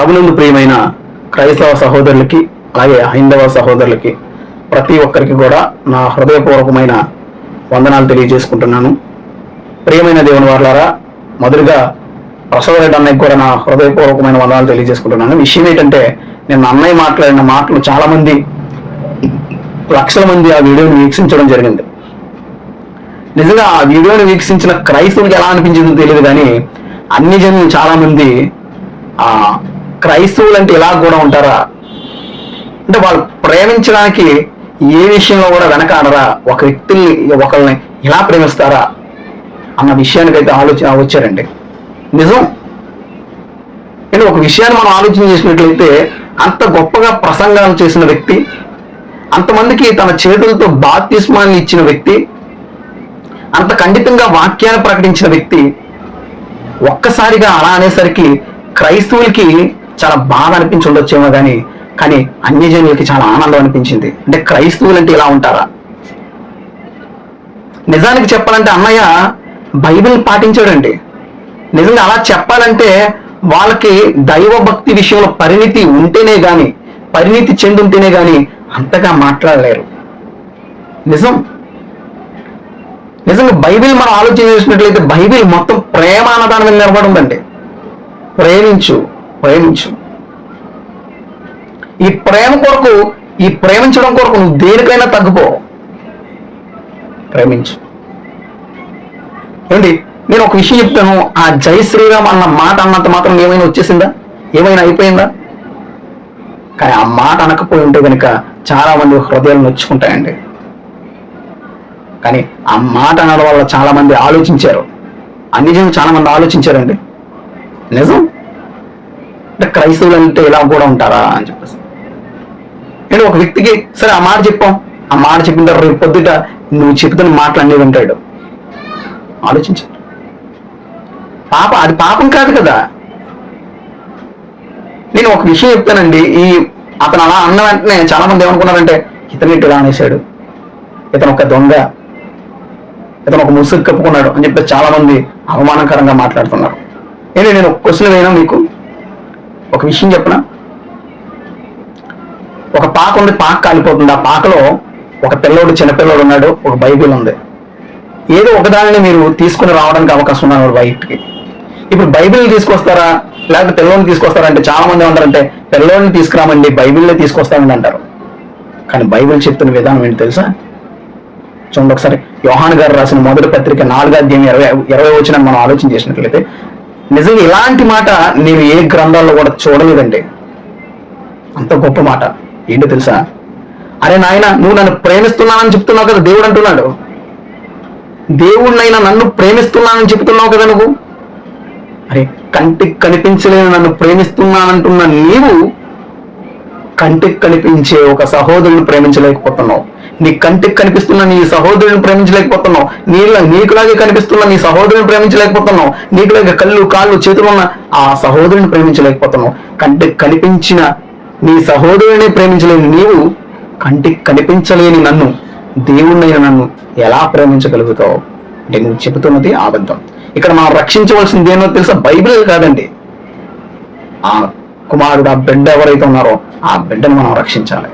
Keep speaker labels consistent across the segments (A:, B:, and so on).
A: ప్రభునందు ప్రియమైన క్రైస్తవ సహోదరులకి అలాగే హైందవ సహోదరులకి ప్రతి ఒక్కరికి కూడా నా హృదయపూర్వకమైన వందనాలు తెలియజేసుకుంటున్నాను. ప్రియమైన దేవుని వారులారా మొదలుగా ప్రసవరెడ్డి అన్నయ్యకి కూడా నా హృదయపూర్వకమైన వందనాలు తెలియజేసుకుంటున్నాను. విషయం ఏంటంటే నేను అన్నయ్య మాట్లాడిన మాటలు చాలా మంది లక్షల మంది ఆ వీడియోని వీక్షించడం జరిగింది. నిజంగా ఆ వీడియోని వీక్షించిన క్రైస్తవునికి ఎలా అనిపించిందో తెలియదు కానీ అన్ని జనులు చాలా మంది ఆ క్రైస్తవులు అంటే ఇలా కూడా ఉంటారా? అంటే వాళ్ళు ప్రేమించడానికి ఏ విషయంలో కూడా వెనకాడరా? ఒక వ్యక్తుల్ని ఒకరిని ఇలా ప్రేమిస్తారా? అన్న విషయానికైతే ఆలోచన వచ్చారండి. నిజం. అంటే ఒక విషయాన్ని మనం ఆలోచన చేసినట్లయితే అంత గొప్పగా ప్రసంగాలు చేసిన వ్యక్తి అంతమందికి తన చేతులతో బాప్తిస్మాన్ని ఇచ్చిన వ్యక్తి అంత ఖండితంగా వాక్యాన్ని ప్రకటించిన వ్యక్తి ఒక్కసారిగా అలా అనేసరికి క్రైస్తవులకి చాలా బాధ అనిపించి ఉండొచ్చేమో కానీ కానీ అన్యజనులకి చాలా ఆనందం అనిపించింది. అంటే క్రైస్తవులు అంటే ఇలా ఉంటారా? నిజానికి చెప్పాలంటే అన్నయ్య బైబిల్ పాటించాడండి. నిజంగా అలా చెప్పాలంటే వాళ్ళకి దైవ భక్తి విషయంలో పరిణితి ఉంటేనే గాని పరిణితి చెందుంటేనే గాని అంతగా మాట్లాడలేరు. నిజం? నిజంగా బైబిల్ మనం ఆలోచన చేసినట్లయితే బైబిల్ మొత్తం ప్రేమ అన్నదానం మీద నిలబడి ఉందండి. ప్రేమించు. ప్రేమించు ఈ ప్రేమ కొరకు ఈ ప్రేమించడం కొరకు నువ్వు దేనికైనా తగ్గిపో. ప్రేమించు ఏంటి నేను ఒక విషయం చెప్తాను. ఆ జై శ్రీరామ్ అన్న మాట అన్నంత మాత్రం ఏమైనా వచ్చేసిందా? ఏమైనా అయిపోయిందా? కానీ ఆ మాట అనకపోయి ఉంటే కనుక చాలా మంది హృదయాలు నొచ్చుకుంటాయండి. కానీ ఆ మాట అనడం వల్ల చాలా మంది ఆలోచించారు. అన్ని జనం చాలా మంది ఆలోచించారండి. నిజం? అంటే క్రైస్తవులు అంటే ఇలా కూడా ఉంటారా? అని చెప్పేసి. నేను ఒక వ్యక్తికి సరే ఆ మాట చెప్పాం. ఆ మాట చెప్పిన తర్వాత రేపు పొద్దుట నువ్వు చెప్తున్న మాటలు అన్నీ వింటాడు. ఆలోచించండి పాప అది పాపం కాదు కదా. నేను ఒక విషయం చెప్తానండి. ఈ అతను అలా అన్న వెంటనే చాలా మంది ఏమనుకున్నారంటే ఇతను ఇటు ఇలా అనేసాడు ఇతను ఒక దొంగ. ఇతను ఒక ముసుగు కప్పుకున్నాడు. అని చెప్పి చాలా మంది అవమానకరంగా మాట్లాడుతున్నారు. ఏంటి నేను ఒక క్వశ్చన్ వేయనా మీకు? ఒక విషయం చెప్పిన? ఒక పాక ఉంది పాక కాలిపోతుంది. ఆ పాకలో ఒక పిల్లోడు చిన్నపిల్లోడు ఉన్నాడు ఒక బైబిల్ ఉంది. ఏదో ఒకదానిని మీరు తీసుకుని రావడానికి అవకాశం ఉన్నారు బయటికి? ఇప్పుడు బైబిల్ తీసుకొస్తారా? లేకపోతే పిల్లోని తీసుకొస్తారా అంటే చాలా మంది ఉన్నారంటే పిల్లోని తీసుకురామండి బైబిల్నే తీసుకొస్తామని అంటారు. కానీ బైబిల్ చెప్తున్న విధానం ఏంటి తెలుసా? చూడండి ఒకసారి. యోహాన్ గారు రాసిన మొదటి పత్రిక నాలుగు అధ్యాయం ఇరవై ఇరవై వచ్చిన మనం ఆలోచన చేసినట్లయితే నిజంగా ఇలాంటి మాట నేను ఏ గ్రంథాల్లో కూడా చూడలేదండి. అంత గొప్ప మాట. ఏంటో తెలుసా? అరే నాయన నువ్వు నన్ను ప్రేమిస్తున్నానని చెప్తున్నావు కదా దేవుడు అంటున్నాడు. దేవుడినైనా నన్ను ప్రేమిస్తున్నానని చెప్తున్నావు కదా నువ్వు? అరే కంటికి కనిపించలేని నన్ను ప్రేమిస్తున్నానంటున్న నీవు కంటికి కనిపించే ఒక సహోదరుని ప్రేమించలేకపోతున్నావు. నీ కంటికి కనిపిస్తున్న నీ సహోదరుని ప్రేమించలేకపోతున్నావు. నీలా నీకులాగే కనిపిస్తున్న నీ సహోదరుని ప్రేమించలేకపోతున్నావు. నీకులాగే కళ్ళు కాళ్ళు చేతులు ఉన్న ఆ సహోదరుని ప్రేమించలేకపోతున్నావు. కంటికి కనిపించిన నీ సహోదరుని ప్రేమించలేని నీవు కంటికి కనిపించలేని నన్ను దేవుణ్ణైన నన్ను ఎలా ప్రేమించగలుగుతావు? అంటే నువ్వు చెబుతున్నది అబద్ధం ఇక్కడ మనం రక్షించవలసింది ఏమో తెలుసా? బైబిల్ కాదండి. ఆ కుమారుడు ఆ బిడ్డ ఎవరైతే ఉన్నారో ఆ బిడ్డను మనం రక్షించాలి.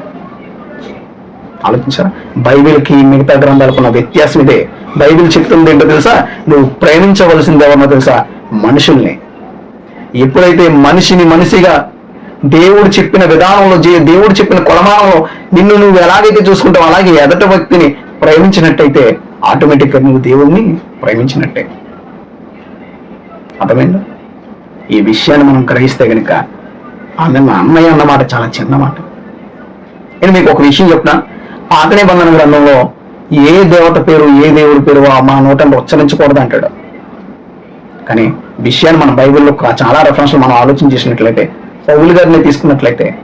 A: ఆలోచించారా? బైబిల్కి మిగతా గ్రంథాలకు ఉన్న వ్యత్యాసం ఇదే. బైబిల్ చెప్తుంది ఏంటో తెలుసా? నువ్వు ప్రేమించవలసింది ఎవరినో తెలుసా? మనుషుల్ని. ఎప్పుడైతే మనిషిని మనిషిగా దేవుడు చెప్పిన విధానంలో జే- దేవుడు చెప్పిన కొలమానంలో నిన్ను నువ్వు ఎలాగైతే చూసుకుంటావు అలాగే ఎదట వ్యక్తిని ప్రేమించినట్టయితే ఆటోమేటిక్గా నువ్వు దేవుణ్ణి ప్రేమించినట్టే. అర్థమైందా? ఈ విషయాన్ని మనం గ్రహిస్తే గనుక ఆమె మా అన్నయ్య అన్నమాట చాలా చిన్న మాట. నేను మీకు ఒక విషయం చెప్పిన పాత బంధన గ్రంథంలో ఏ దేవత పేరు ఏ దేవుడి పేరు ఆ మా నోట ఉచ్చరించకూడదు అంటాడు. కానీ విషయాన్ని మన బైబిల్లో చాలా రెఫరెన్స్లు మనం ఆలోచన చేసినట్లయితే పౌలు గారిని తీసుకున్నట్లయితే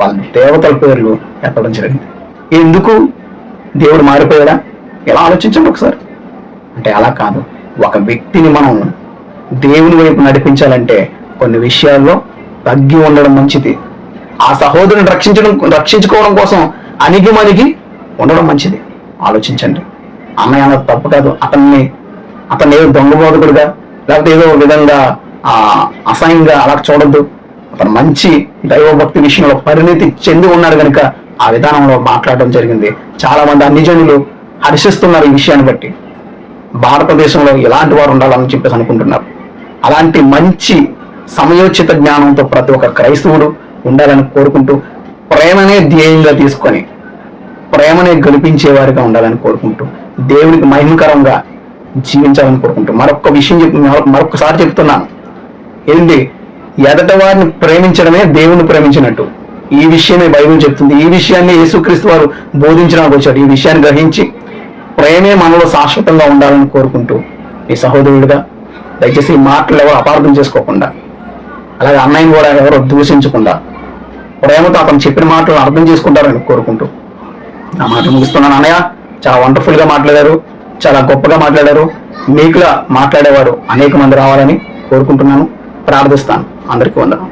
A: వాళ్ళ దేవతల పేర్లు ఎత్తడం జరిగింది. ఎందుకు? దేవుడు మారిపోయాడా? ఎలా ఆలోచించండి ఒకసారి. అంటే అలా కాదు. ఒక వ్యక్తిని మనం దేవుని వైపు నడిపించాలంటే కొన్ని విషయాల్లో తగ్గి ఉండడం మంచిది. ఆ సహోదరుని రక్షించడం రక్షించుకోవడం కోసం అణిగి మణిగి ఉండడం మంచిది. ఆలోచించండి. అన్నయ్య అన్నది తప్పు కాదు. అతన్ని అతన్ని ఏదో దొంగ బోధకుడుగా లేకపోతే ఏదో విధంగా ఆ అసహ్యంగా అలా చూడొద్దు. అతను మంచి దైవభక్తి విషయంలో పరిణితి చెంది ఉన్నాడు కనుక ఆ విధానంలో మాట్లాడడం జరిగింది. చాలా మంది అన్నిజనులు హర్షిస్తున్నారు ఈ విషయాన్ని బట్టి. భారతదేశంలో ఎలాంటి వారు ఉండాలని చెప్పేసి అనుకుంటున్నారు. అలాంటి మంచి సమయోచిత జ్ఞానంతో ప్రతి ఒక్క క్రైస్తవుడు ఉండాలని కోరుకుంటూ ప్రేమనే ధ్యేయంగా తీసుకొని ప్రేమనే గడిపించేవారిగా ఉండాలని కోరుకుంటూ దేవునికి మహిమకరంగా జీవించాలని కోరుకుంటూ మరొక విషయం చెప్ మరొకసారి చెప్తున్నాను. ఏంటి? ఎదట వారిని ప్రేమించడమే దేవుని ప్రేమించినట్టు. ఈ విషయమే బైబిల్ చెప్తుంది. ఈ విషయాన్ని యేసుక్రీస్తు వారు బోధించడానికి వచ్చాడు ఈ విషయాన్ని గ్రహించి ప్రేమే మనలో శాశ్వతంగా ఉండాలని కోరుకుంటూ ఈ సహోదరుడిగా దయచేసి ఈ మాటలు ఎవరు అపార్థం చేసుకోకుండా అలాగే అన్నయ్యని కూడా ఎవరు దూషించకుండా ప్రేమతో అతను చెప్పిన మాటలు అర్థం చేసుకుంటారని కోరుకుంటూ. ఆ మాట ముగిస్తున్నాను అన్నయ్య. చాలా వండర్ఫుల్గా మాట్లాడారు చాలా గొప్పగా మాట్లాడారు మీకులా మాట్లాడేవారు అనేక మంది రావాలని కోరుకుంటున్నాను. ప్రార్థిస్తాను. అందరికీ వందనం